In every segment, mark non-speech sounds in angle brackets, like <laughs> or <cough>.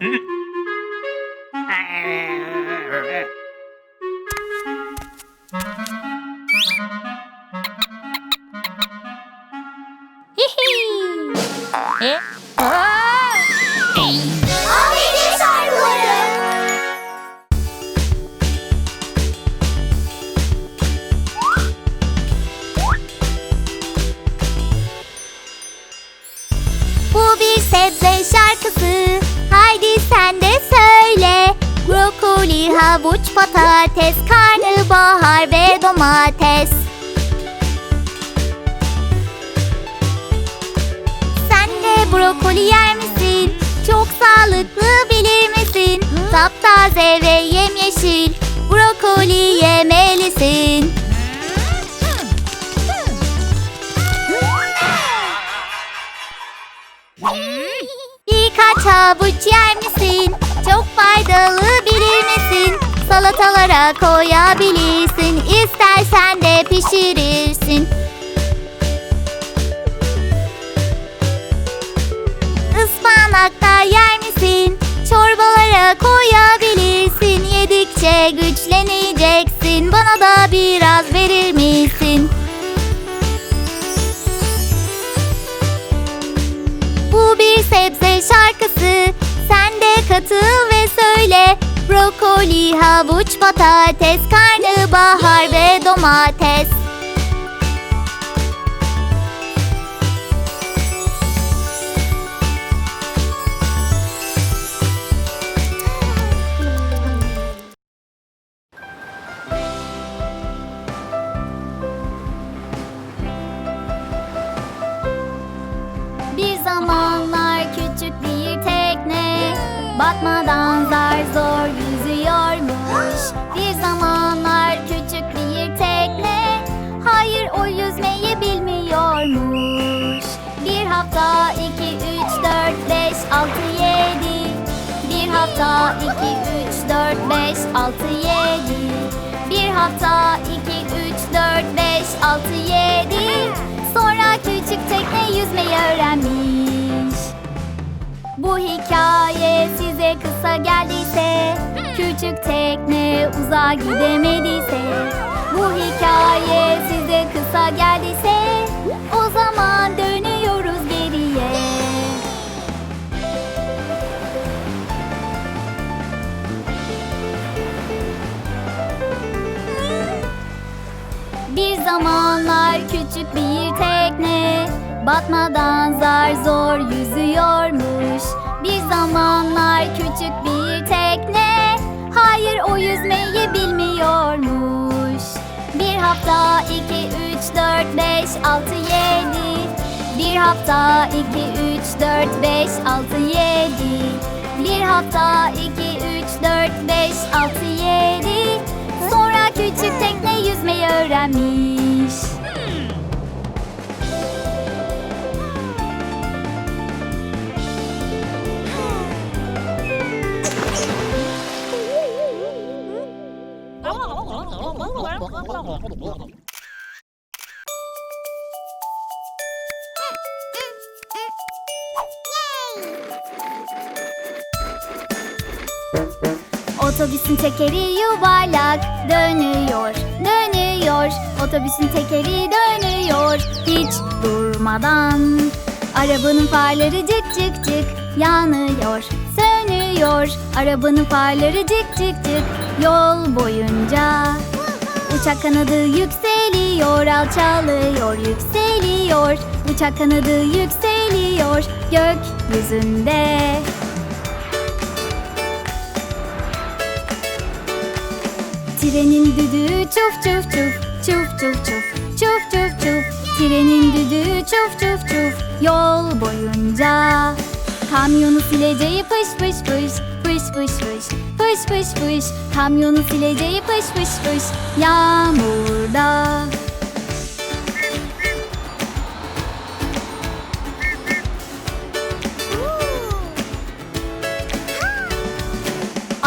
Mm-hmm. Havuç, patates, karnabahar ve domates. Sen de brokoli yer misin? Çok sağlıklı bilir misin? Taptaze ve Salatalara koyabilirsin. İstersen de pişirirsin. Ispanak da yer misin? Çorbalara koyabilirsin. Yedikçe güçleneceksin. Bana da biraz verir misin? Bu bir sebze şarkısı. Sen de katıl ve söyle. Brokoli, havuç, patates, karnabahar ve domates. Bir zamanlar küçük bir tekne Hayır o yüzmeyi bilmiyormuş. Bir hafta iki üç dört beş altı yedi. Bir hafta iki üç dört beş altı yedi. Bir hafta iki üç dört beş altı yedi. Sonra küçük tekne yüzmeyi öğrenmiş. Bu hikaye size kısa geldiyse Küçük tekne uzağa gidemediyse Bu hikaye size kısa geldiyse O zaman dönüyoruz geriye. Bir zamanlar küçük bir tekne Batmadan zar zor yüzüyormuş. Bir zamanlar küçük bir tekne Hayır o yüzmeyi bilmiyormuş. Bir hafta iki üç dört beş altı yedi. Bir hafta iki üç dört beş altı yedi. Bir hafta iki üç dört beş altı yedi. Sonra küçük tekne yüzmeyi öğrenmiş. Otobüsün tekeri yuvarlak dönüyor, dönüyor. Otobüsün tekeri dönüyor hiç durmadan. Arabanın farları cık cık cık yanıyor, sönüyor. Arabanın farları cık cık cık yol boyunca. Uçak kanadı yükseliyor, alçalıyor, yükseliyor. Uçak kanadı yükseliyor gökyüzünde. Trenin düdüğü çuf çuf çuf çuf çuf çuf çuf çuf çuf Trenin düdüğü çuf çuf çuf yol boyunca Kamyonu sileceği fış fış fış fış fış fış fış fış fış Kamyonu sileceği fış fış fış yağmurda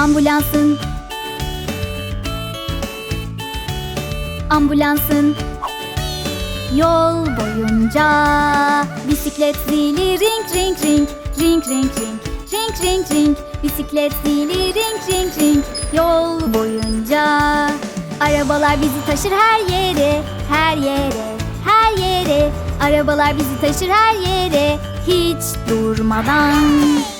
Ambulansın Ambulansın Yol boyunca Bisiklet zili ring ring ring Ring ring ring Ring ring ring Bisiklet zili ring ring ring Yol boyunca Arabalar bizi taşır her yere Her yere her yere Arabalar bizi taşır her yere Hiç durmadan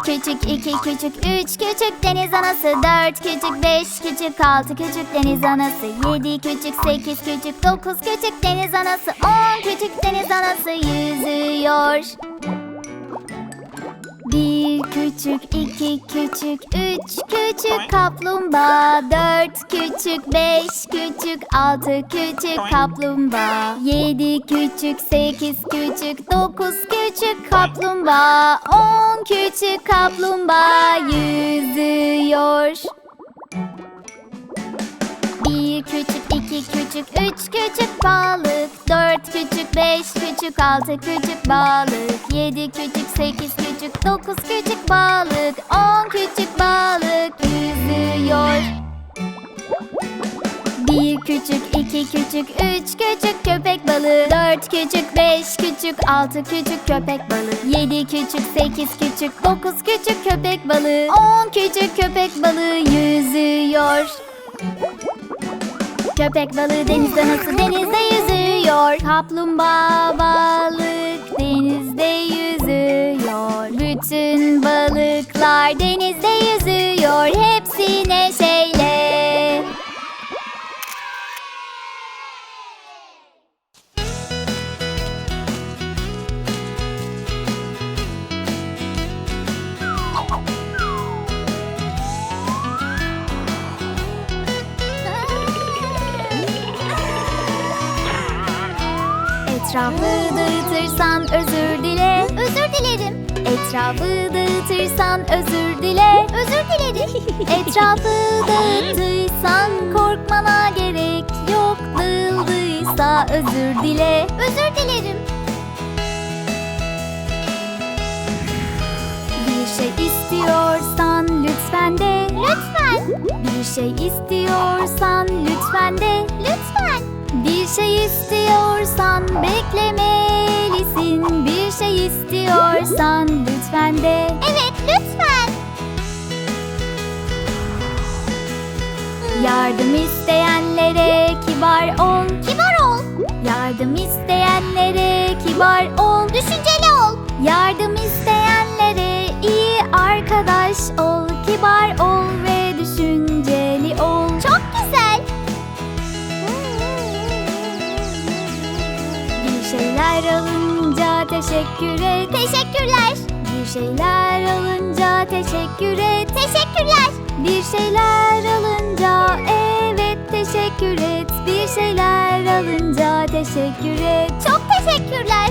Bir küçük, iki küçük, üç küçük deniz anası Dört küçük, beş küçük, altı küçük deniz anası Yedi küçük, sekiz küçük, dokuz küçük deniz anası On küçük deniz anası yüzüyor küçük, iki küçük, üç küçük kaplumbağa Dört küçük, beş küçük, altı küçük kaplumbağa Yedi küçük, sekiz küçük, dokuz küçük kaplumbağa On küçük kaplumbağa yüzüyor bir küçük, iki küçük, üç küçük balık. Dört küçük, beş küçük, altı küçük balık. Yedi küçük, sekiz küçük, dokuz küçük balık. On küçük balık yüzüyor. Bir küçük, iki küçük, üç küçük köpek balığı. Dört küçük, beş küçük, altı küçük köpek balığı. Yedi küçük, sekiz küçük, dokuz küçük köpek balığı. On küçük köpek balığı yüzüyor Köpek balığı denizde nasıl denizde yüzüyor? Kaplumbağa balık denizde yüzüyor. Bütün balıklar denizde yüzüyor. Hepsi neşeyle Etrafı dağıtırsan özür dile. Özür dilerim. <laughs> Etrafı dağıttıysan korkmana gerek yok. Dağıldıysa özür dile. Özür dilerim. Bir şey istiyorsan lütfen de. Lütfen. Bir şey istiyorsan lütfen de. Lütfen. Bir şey istiyorsan beklemelisin. Bir şey istiyorsan lütfen de Evet lütfen. Yardım isteyenlere kibar ol. Kibar ol. Yardım isteyenlere kibar ol. Düşünceli ol. Yardım isteyenlere iyi arkadaş ol. Kibar ol ve düşünceli ol. Çok güzel. Bir şeyler alınca teşekkür et. Teşekkürler Bir şeyler alınca teşekkür et Teşekkürler. Bir şeyler alınca evet teşekkür et. Bir şeyler alınca teşekkür et Çok teşekkürler.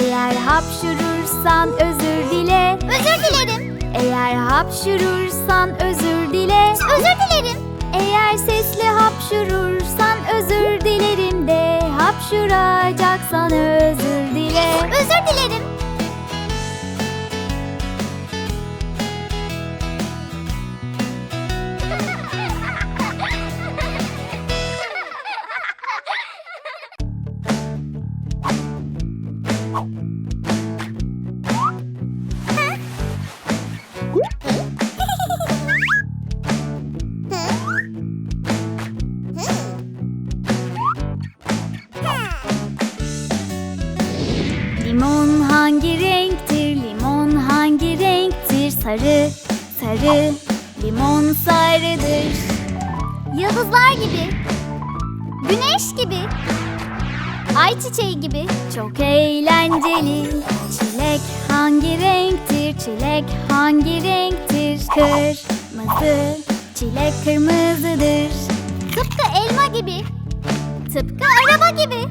Eğer hapşurursan özür dile. Özür dilerim. Eğer hapşurursan özür dile. Özür dilerim. Eğer sesli de Hapşuracaksan özür dile. Özür dilerim Ay çiçeği gibi. Çok eğlenceli. Çilek hangi renktir? Çilek hangi renktir? Kırmızı. Çilek kırmızıdır. Tıpkı elma gibi. Tıpkı araba gibi.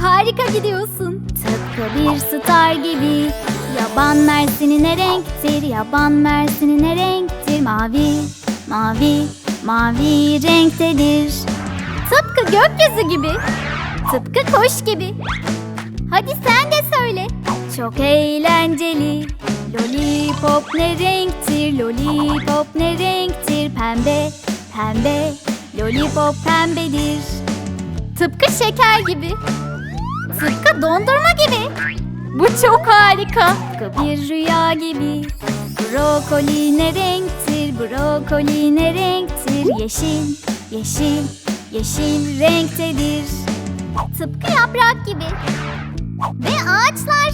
Harika gidiyorsun. Tıpkı bir star gibi. Yaban mersini ne renktir? Yaban mersini ne renktir? Mavi. Mavi, mavi renktedir. Tıpkı gökyüzü gibi. Tıpkı kuş gibi. Hadi sen de söyle. Çok eğlenceli. Lollipop ne renktir? Lollipop ne renktir? Pembe, pembe. Lollipop pembedir. Tıpkı şeker gibi. Tıpkı dondurma gibi. Bu çok harika. Tıpkı bir rüya gibi. Brokoli ne renktir? Brokoli ne renktir? Yeşil, yeşil, yeşil renktedir. Tıpkı yaprak gibi. Ve ağaçlar.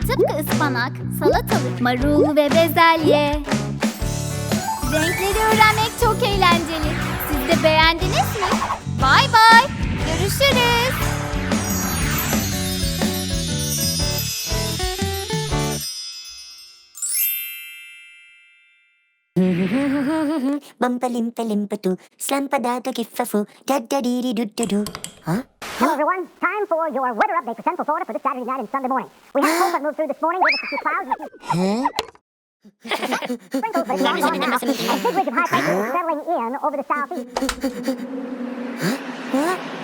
Tıpkı ıspanak, salatalık, marul ve bezelye. Renkleri öğrenmek çok eğlenceli. Siz de beğendiniz mi? Bay bay. Doo doo doo. Huh? Hello, everyone. Time for your weather update for Central Florida for this Saturday night and Sunday morning. We had a cold <gasps> that moved through this morning, us a few clouds Huh? sprinkles, but it's not gone now. A big ridge of high pressure is settling in over the southeast. Huh? Huh?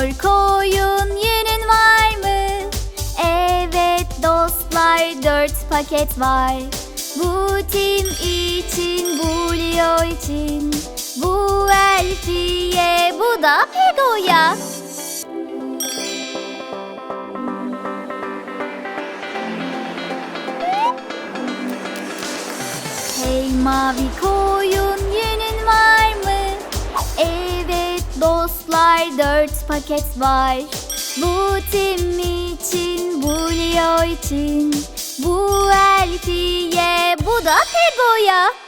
Koyun yünün var mı? Evet dostlar dört paket var. Bu Tim için, bu Leo için, bu Elfiye, bu da Pego'ya. Hey mavi koyun paket var. Bu Tim için, bu Leo için, bu Elfiye, bu da Pego'ya.